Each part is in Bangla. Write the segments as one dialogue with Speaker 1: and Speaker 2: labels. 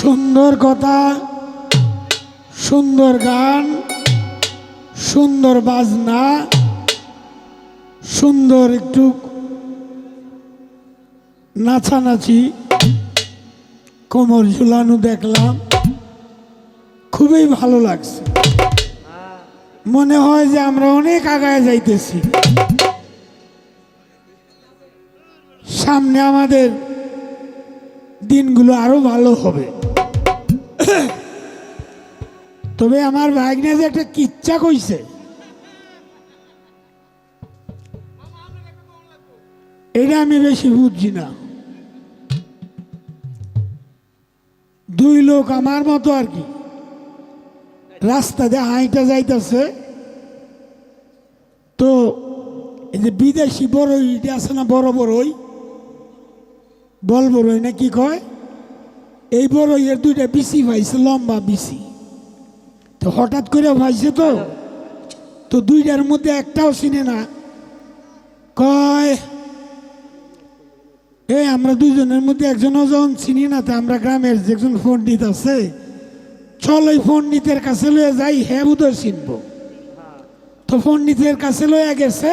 Speaker 1: সুন্দর কথা, সুন্দর গান, সুন্দর বাজনা, সুন্দর একটু নাচানাচি, কোমর ঝুলানো দেখলাম। খুবই ভালো লাগছে। মনে হয় যে আমরা অনেক আগায় যাইতেছি। সামনে আমাদের দিনগুলো আরও ভালো হবে। তবে আমার ভাগ্নে যে একটা কিচ্ছা কইছে। এটা আমি বেশি বুঝছি না। দুই লোক আমার মতো আর কি। রাস্তা দিয়ে হাইটা যাইতেছে। তো এই যে বিদেশি বড়ই আছে না বড় বড়ই বল বড়ই না কি কয়? এই বড়ইয়ের দুইটা বিসি পাইছে লম্বা বিসি তো হঠাৎ করে ভাইছে তো তো দুইটার মধ্যে একটাও চিনে না। কয় এই আমরা দুজনের মধ্যে একজনও যখন চিনি না, তো আমরা গ্রামের যে একজন পণ্ডিত আছে, চল ওই পণ্ডিতের কাছে লয়ে যাই হ্যাঁ বুধর চিনব। তো পণ্ডিতের কাছে লইয়া গেছে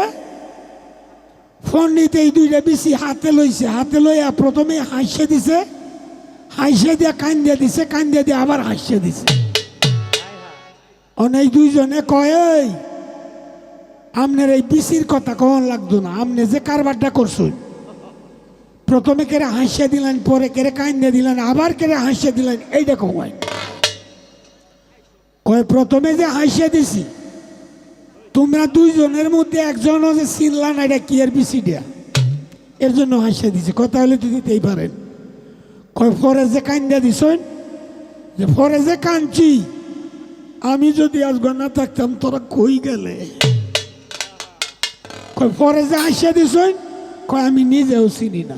Speaker 1: পণ্ডিত এই দুইটা বেশি হাতে লইছে হাতে লইয়া প্রথমে হাসে দিছে হাসে দিয়া কান্দিয়া দিছে কান্দিয়া দিয়ে আবার হাসে দিছে। অনেক দুইজনে কয় "এই, আমনের এই বিসির কথা কখন লাগতো না আমনে যে কারবারটা করছুন প্রথমে কেড়ে হাসিয়ে দিলেন পরে কেড়ে কান্দে দিলেন আবার কেড়ে হাসিয়ে দিলেন এইটা কমায় কয় প্রথমে যে হাসিয়ে দিছি তোমরা দুইজনের মধ্যে একজন যে চিনলা না এটা কি এর বিসি দেয়া। এর জন্য হাসিয়া দিছে। কথা হলে তো দিতেই পারেন। কয় পরে যে কান্দা দিছেন? যে পরে যে কাঁদছি। আমি যদি আজ না থাকতাম, তোরা কই গেলে? কয় পরে যে হাসিয়া দিছেন? কয়, আমি নিজেও চিনি না।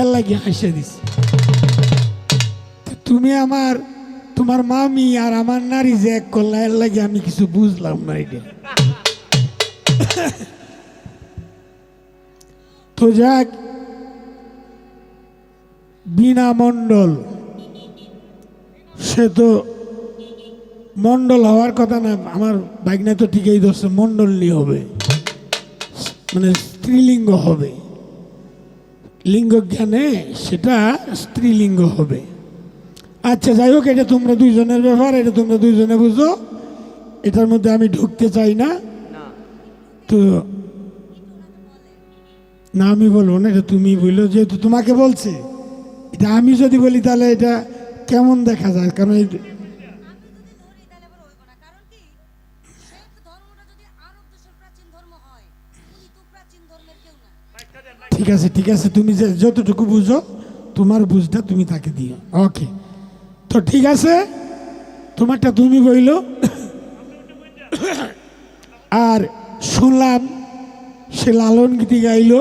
Speaker 1: এর লাগে হাসিয়ে দিছি। তুমি আমার তোমার মামি আর আমার নারী যে এক এর লাগে আমি কিছু বুঝলাম না এটা। তো যাক বিনা মণ্ডল, সে তো মণ্ডল হওয়ার কথা না, আমার বাইকনা তো ঠিকই ধরছে মণ্ডলী হবে। মানে স্ত্রীলিঙ্গ হবে। লিঙ্গ জ্ঞানে সেটা স্ত্রীলিঙ্গ হবে। আচ্ছা যাই হোক, এটা তোমরা দুইজনের ব্যাপার, এটা তোমরা দুইজনে বুঝো। এটার মধ্যে আমি ঢুকতে চাই না। তো, না, আমি বলব না, এটা তুমি বলল, যেহেতু তোমাকে বলছে। এটা আমি যদি বলি, তাহলে এটা কেমন দেখা যায়? কারণ এই ঠিক আছে ঠিক আছে, তুমি যে যতটুকু বুঝো, তোমার বুঝটা তুমি তাকে দিও। ওকে তো ঠিক আছে? তোমারটা তুমি বইল। আর শুনলাম সে লালন গীতি গাইল।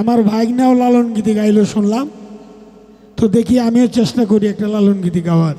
Speaker 1: আমার ভাগনাও লালন গীতি গাইল শুনলাম। তো দেখি আমিও চেষ্টা করি একটা লালন গীতি গাওয়ার।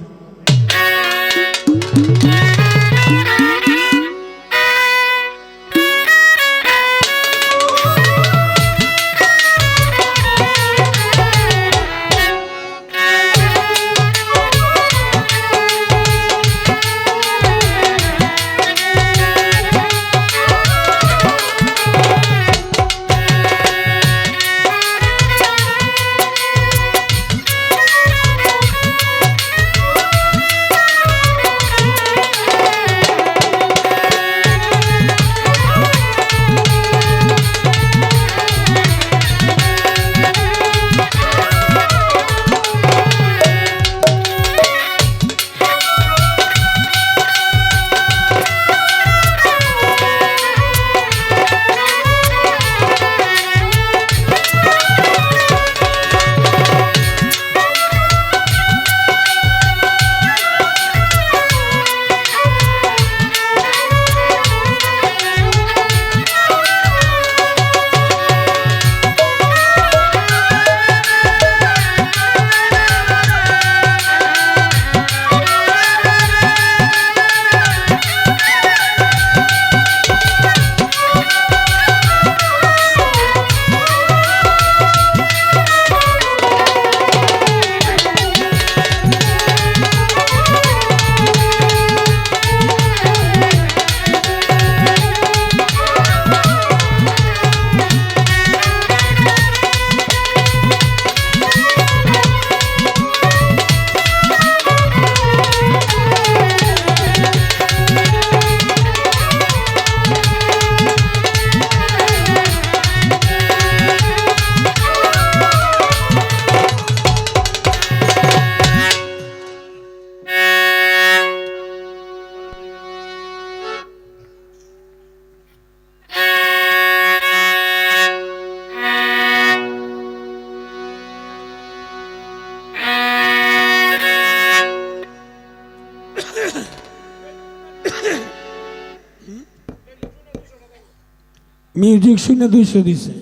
Speaker 1: মিউজিক শুনে দুইশো দিছে।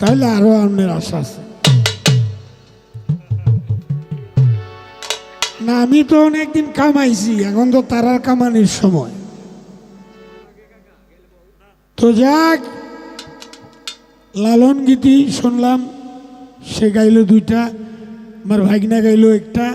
Speaker 1: তাহলে আরও আপনার আশা আছে। না, আমি তো অনেকদিন কামাইছি, এখন তো তারার কামানির সময়। তো যাক, লালন গীতি শুনলাম, সে গাইলো দুইটা, আমার ভাগনা গাইল একটা।